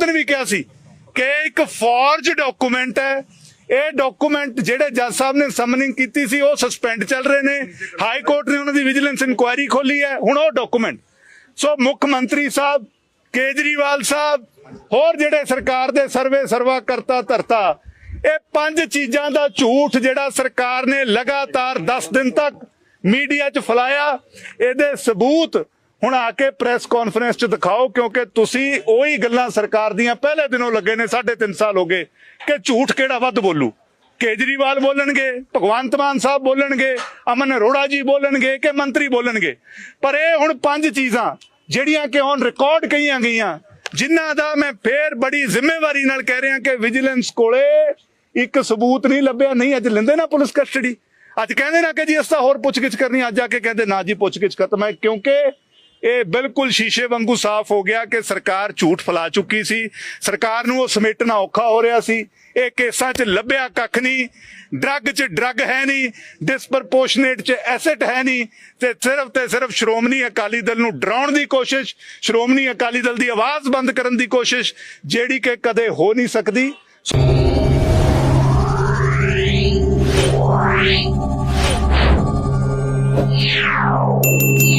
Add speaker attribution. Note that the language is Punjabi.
Speaker 1: ਦਿਨ ਵੀ ਕਿਹਾ ਸੀ ਕਿ ਇੱਕ ਫੋਰਜ ਡਾਕੂਮੈਂਟ ਹੈ। ਇਹ ਡਾਕੂਮੈਂਟ ਜਿਹੜੇ ਜੱਜ ਸਾਹਿਬ ਨੇ ਸਮਨਿੰਗ ਕੀਤੀ ਸੀ, ਉਹ ਸਸਪੈਂਡ ਚੱਲ ਰਹੇ ਨੇ। ਹਾਈ ਕੋਰਟ ਨੇ ਉਹਨਾਂ ਦੀ ਵਿਜੀਲੈਂਸ ਇਨਕੁਆਇਰੀ ਖੋਲੀ ਹੈ। ਹੁਣ ਉਹ ਡਾਕੂਮੈਂਟ। ਸੋ ਮੁੱਖ ਮੰਤਰੀ ਸਾਹਿਬ, ਕੇਜਰੀਵਾਲ ਸਾਹਿਬ, ਹੋਰ ਜਿਹੜੇ ਸਰਕਾਰ ਦੇ ਸਰਵੇ ਸਰਵਾ ਕਰਤਾ ਧਰਤਾ, ਇਹ ਪੰਜ ਚੀਜ਼ਾਂ ਦਾ ਝੂਠ ਜਿਹੜਾ ਸਰਕਾਰ ਨੇ ਲਗਾਤਾਰ 10 ਦਿਨ ਤੱਕ ਮੀਡੀਆ 'ਚ ਫਲਾਇਆ। ਇਹਦੇ ਸਬੂਤ ਹੁਣ ਆ ਕੇ ਪ੍ਰੈਸ ਕਾਨਫਰੰਸ 'ਚ ਦਿਖਾਓ, ਕਿਉਂਕਿ ਤੁਸੀਂ ਉਹੀ ਗੱਲਾਂ ਸਰਕਾਰ ਦੀਆਂ ਪਹਿਲੇ ਦਿਨੋਂ ਲੱਗੇ ਨੇ 3.5 ਸਾਲ ਹੋ ਗਏ, ਕਿ ਝੂਠ ਕਿਹੜਾ ਵੱਧ ਬੋਲੂ? ਕੇਜਰੀਵਾਲ ਬੋਲਣਗੇ, ਭਗਵੰਤ ਮਾਨ ਸਾਹਿਬ ਬੋਲਣਗੇ, ਅਮਨ ਅਰੋੜਾ ਜੀ ਬੋਲਣਗੇ ਕਿ ਮੰਤਰੀ ਬੋਲਣਗੇ? ਪਰ ਇਹ ਹੁਣ ਪੰਜ ਚੀਜ਼ਾਂ, ਜਿਹੜੀਆਂ ਕਿ ਹੁਣ ਰਿਕਾਰਡ ਕਹੀਆਂ ਗਈਆਂ, ਜਿਨ੍ਹਾਂ ਦਾ ਮੈਂ ਫੇਰ ਬੜੀ ਜ਼ਿੰਮੇਵਾਰੀ ਨਾਲ ਕਹਿ ਰਿਹਾ ਕਿ ਵਿਜੀਲੈਂਸ ਕੋਲੇ ਇੱਕ ਸਬੂਤ ਨਹੀਂ ਲੱਭਿਆ, ਨਹੀਂ, ਅੱਜ ਲੈਂਦੇ ਨਾ ਪੁਲਿਸ ਕਸਟਡੀ ਅੱਜ ਕਹਿੰਦੇ ਨਾ ਕਿ ਜੀ ਇਸ ਤਾਂ ਹੋਰ ਪੁੱਛਗਿੱਛ ਕਰਨੀ, ਅੱਜ ਆ ਕੇ ਕਹਿੰਦੇ, ਨਾ ਜੀ, ਪੁੱਛਗਿੱਛ ਖਤਮ ਹੈ, ਕਿਉਂਕਿ ਇਹ ਬਿਲਕੁਲ ਸ਼ੀਸ਼ੇ ਵਾਂਗੂ ਸਾਫ਼ ਹੋ ਗਿਆ ਕਿ ਸਰਕਾਰ ਝੂਠ ਫਲਾ ਚੁੱਕੀ ਸੀ। ਸਰਕਾਰ ਨੂੰ ਉਹ ਸਮੇਟਣਾ ਔਖਾ ਹੋ ਰਿਹਾ ਸੀ। ਇਹ ਕੇਸਾਂ 'ਚ ਲੱਭਿਆ ਕੱਖ ਨਹੀਂ। ਡਰੱਗ 'ਚ ਡਰੱਗ ਹੈ ਨਹੀਂ। ਡਿਸਪਰਪੋਰਸ਼ਨੇਟ 'ਚ ਐਸੈਟ ਹੈ ਨਹੀਂ। ਤੇ ਸਿਰਫ ਤੇ ਸਿਰਫ ਸ਼੍ਰੋਮਣੀ ਅਕਾਲੀ ਦਲ ਨੂੰ ਡਰਾਉਣ ਦੀ ਕੋਸ਼ਿਸ਼, ਸ਼੍ਰੋਮਣੀ ਅਕਾਲੀ ਦਲ ਦੀ ਆਵਾਜ਼ ਬੰਦ ਕਰਨ ਦੀ ਕੋਸ਼ਿਸ਼, ਜਿਹੜੀ ਕਿ ਕਦੇ ਹੋ ਨਹੀਂ ਸਕਦੀ।
Speaker 2: Yeah.